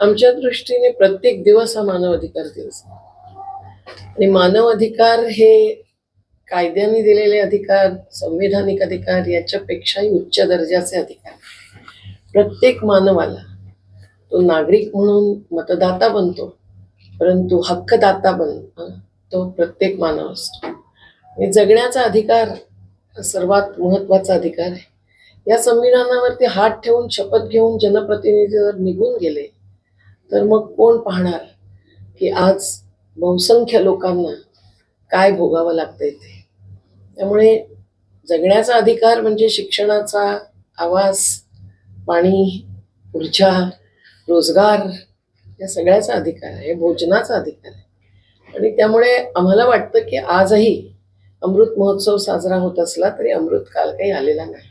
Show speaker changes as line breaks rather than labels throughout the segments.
आमच्या दृष्टीने प्रत्येक दिवस हा मानव अधिकार दिवस आणि मानव अधिकार हे कायद्याने दिलेले अधिकार संविधानिक अधिकार याच्यापेक्षाही उच्च दर्जाचे अधिकार प्रत्येक मानवाला तो नागरिक म्हणून मतदाता बनतो परंतु हक्कदाता बन तो प्रत्येक मानव असतो. आणि जगण्याचा अधिकार सर्वात महत्त्वाचा अधिकार आहे. या संविधानावरती हात ठेवून शपथ घेऊन जनप्रतिनिधी जर निघून गेले तर मग कोण पाहणार की आज बहुसंख्य लोकांना काय भोगावं लागतंय ते? त्यामुळे जगण्याचा अधिकार म्हणजे शिक्षणाचा आवास पाणी ऊर्जा रोजगार या सगळ्याचा अधिकार आहे भोजनाचा अधिकार आहे. आणि त्यामुळे आम्हाला वाटतं की आजही अमृत महोत्सव साजरा होत असला तरी अमृत काल काही आलेला नाही.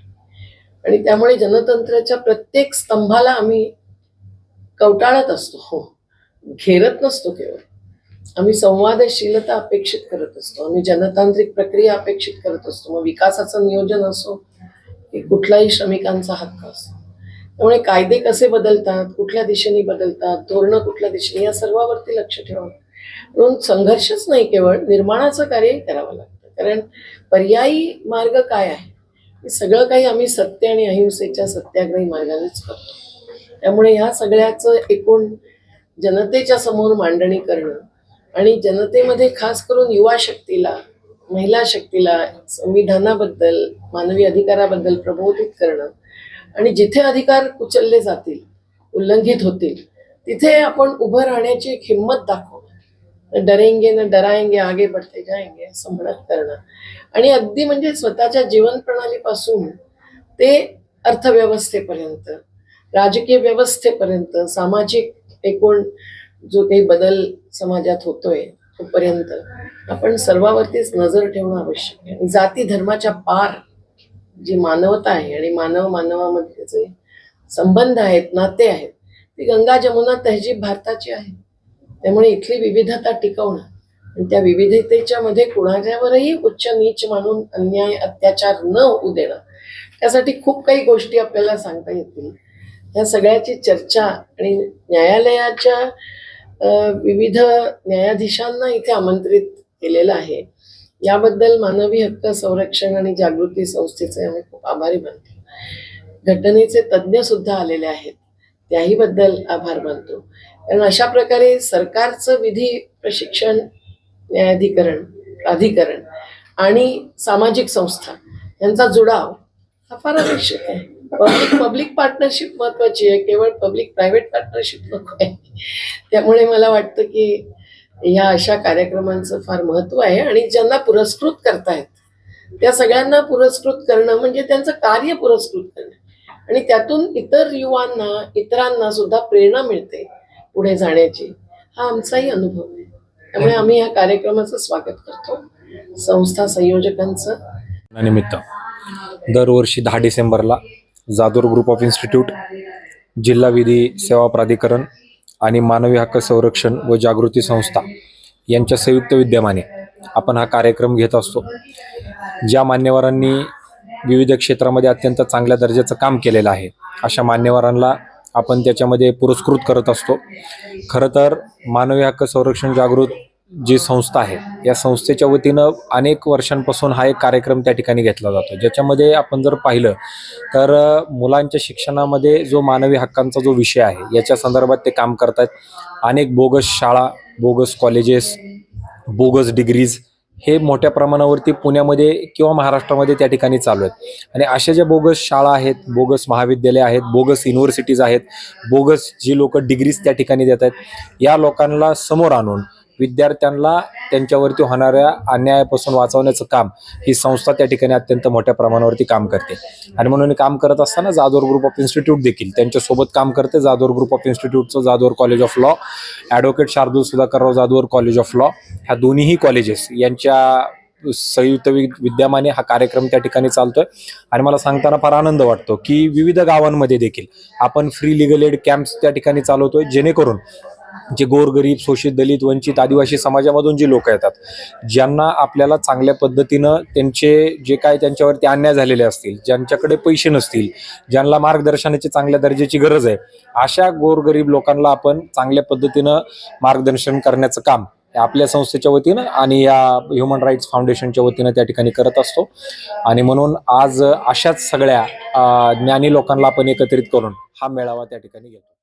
आणि त्यामुळे जनतंत्राच्या प्रत्येक स्तंभाला आम्ही कवटाळत असतो. हो. घेरत नसतो केवळ. आम्ही संवादशीलता अपेक्षित करत असतो. आम्ही जनतांत्रिक प्रक्रिया अपेक्षित करत असतो. मग विकासाचं नियोजन असो की कुठलाही श्रमिकांचा हक्क असतो त्यामुळे कायदे कसे बदलतात कुठल्या दिशेने बदलतात धोरणं कुठल्या दिशेने या सर्वावरती लक्ष ठेवावं. म्हणून संघर्षच नाही केवळ निर्माणाचं कार्यही करावं लागतं. कारण पर्यायी मार्ग काय आहे? हे सगळं काही आम्ही सत्य आणि अहिंसेच्या सत्याग्रही मार्गानेच करतो. त्यामुळे ह्या सगळ्याचं एकूण जनतेच्या समोर मांडणी करणं आणि जनतेमध्ये खास करून युवा शक्तीला महिला शक्तीला संविधानाबद्दल मानवी अधिकाराबद्दल प्रबोधित करणं आणि जिथे अधिकार उचलले जातील उल्लंघित होतील तिथे आपण उभं राहण्याची एक हिंमत दाखवणं. डरेंगे न डरायंगे आगे बढ़ते जायंगे असं म्हणत करणं. आणि अगदी म्हणजे स्वतःच्या जीवन प्रणालीपासून ते अर्थव्यवस्थेपर्यंत. राजकीय व्यवस्थेपर्यंत सामाजिक एकूण जो काही बदल समाजात होतोय तोपर्यंत आपण सर्वावरतीच नजर ठेवणं आवश्यक आहे. जाती धर्माच्या पार जी मानवता आहे आणि मानव मानवामध्ये जे संबंध आहेत नाते आहेत ती गंगा जमुना तहजीब भारताची आहे. त्यामुळे इथली विविधता टिकवणं आणि त्या विविधतेच्या मध्ये कुणाच्यावरही उच्च नीच मानून अन्याय अत्याचार न होऊ देणं त्यासाठी खूप काही गोष्टी आपल्याला सांगता येतील. ह्या सगळ्याची चर्चा आणि न्यायालयाच्या विविध न्यायाधीशांना इथे आमंत्रित केलेलं आहे. याबद्दल मानवी हक्क संरक्षण आणि जागृती संस्थेचे आम्ही खूप आभारी मानतो. घटनेचे तज्ज्ञ सुद्धा आलेले आहेत. त्याही बद्दल आभार मानतो. कारण अशा प्रकारे सरकारचं विधी प्रशिक्षण न्यायाधिकरण प्राधिकरण आणि सामाजिक संस्था यांचा जुडाव हा फार आवश्यक आहे. पब्लिक पब्लिक पार्टनरशिप महत्वाची आहे केवळ पब्लिक प्रायव्हेट पार्टनरशिप नको आहे. त्यामुळे मला वाटतं की ह्या अशा कार्यक्रमांचं फार महत्त्व आहे आणि ज्यांना पुरस्कृत करतायत त्या सगळ्यांना पुरस्कृत करणं म्हणजे त्यांचं कार्य पुरस्कृत करणं. आणि त्यातून इतर युवांना इतरांना सुद्धा प्रेरणा मिळते पुढे जाण्याची. हा आमचाही अनुभव आहे. त्यामुळे आम्ही या कार्यक्रमाचं स्वागत करतो संस्था संयोजकांचं.
निमित्त. दरवर्षी दहा डिसेंबरला जादूर ग्रुप ऑफ इन्स्टिट्यूट जिल्हा विधी सेवा प्राधिकरण आणि मानवी हक्क संरक्षण व जागृती संस्था यांच्या संयुक्त विद्यमाने आपण हा कार्यक्रम घेत असतो. ज्या मान्यवरांनी विविध क्षेत्रामध्ये अत्यंत चांगल्या दर्जाचं काम केलेलं आहे अशा मान्यवरांना आपण त्याच्यामध्ये पुरस्कृत करत असतो. खरं तर मानवी हक्क संरक्षण जागृत जी संस्था आहे या संस्थेच्या वतीनं अनेक वर्षांपासून हा एक कार्यक्रम त्या ठिकाणी घेतला जातो. ज्याच्यामध्ये आपण जर पाहिलं तर मुलांच्या शिक्षणामध्ये जो मानवी हक्कांचा जो विषय आहे याच्या संदर्भात ते काम करतात अनेक बोगस शाळा बोगस कॉलेजेस बोगस डिग्रीज हे मोठ्या प्रमाणावरती पुण्यामध्ये किंवा महाराष्ट्रामध्ये त्या ठिकाणी चालू आहेत. आणि अशा ज्या बोगस शाळा आहेत बोगस महाविद्यालय आहेत बोगस युनिव्हर्सिटीज आहेत बोगस जी लोक डिग्रीज त्या ठिकाणी देत आहेत या लोकांना समोर आणून विद्यार्थ्यांना त्यांच्यावरती होणाऱ्या अन्यायापासून वाचवण्याचं काम ही संस्था त्या ठिकाणी अत्यंत मोठ्या प्रमाणावरती काम करते. आणि म्हणून काम करत असताना जादोर ग्रुप ऑफ इन्स्टिट्यूट देखील त्यांच्यासोबत काम करते. Jadhavar group of इन्स्टिट्यूटचं Jadhavar college of law advocate Shardul Sudhakarrao Jadhavar college of law ह्या दोन्हीही कॉलेजेस यांच्या संयुक्त वि विद्यमाने हा कार्यक्रम त्या ठिकाणी चालतोय. आणि मला सांगताना फार आनंद वाटतो की विविध गावांमध्ये देखील आपण फ्री लिगल एड कॅम्प्स त्या ठिकाणी चालवतोय जेणेकरून जे गोरगरीब शोषित दलित वंचित आदिवासी समाजामधून जी लोक येतात ज्यांना आपल्याला चांगल्या पद्धतीनं त्यांचे जे काय त्यांच्यावरती अन्याय झालेले असतील ज्यांच्याकडे पैसे नसतील ज्यांना मार्गदर्शनाची चांगल्या दर्जाची गरज आहे अशा गोरगरीब लोकांना आपण चांगल्या पद्धतीनं मार्गदर्शन करण्याचं काम हे आपल्या संस्थेच्या वतीनं आणि या ह्युमन राईट्स फाउंडेशनच्या वतीनं त्या ठिकाणी करत असतो. आणि म्हणून आज अशाच सगळ्या ज्ञानी लोकांना आपण एकत्रित करून हा मेळावा त्या ठिकाणी घेतो.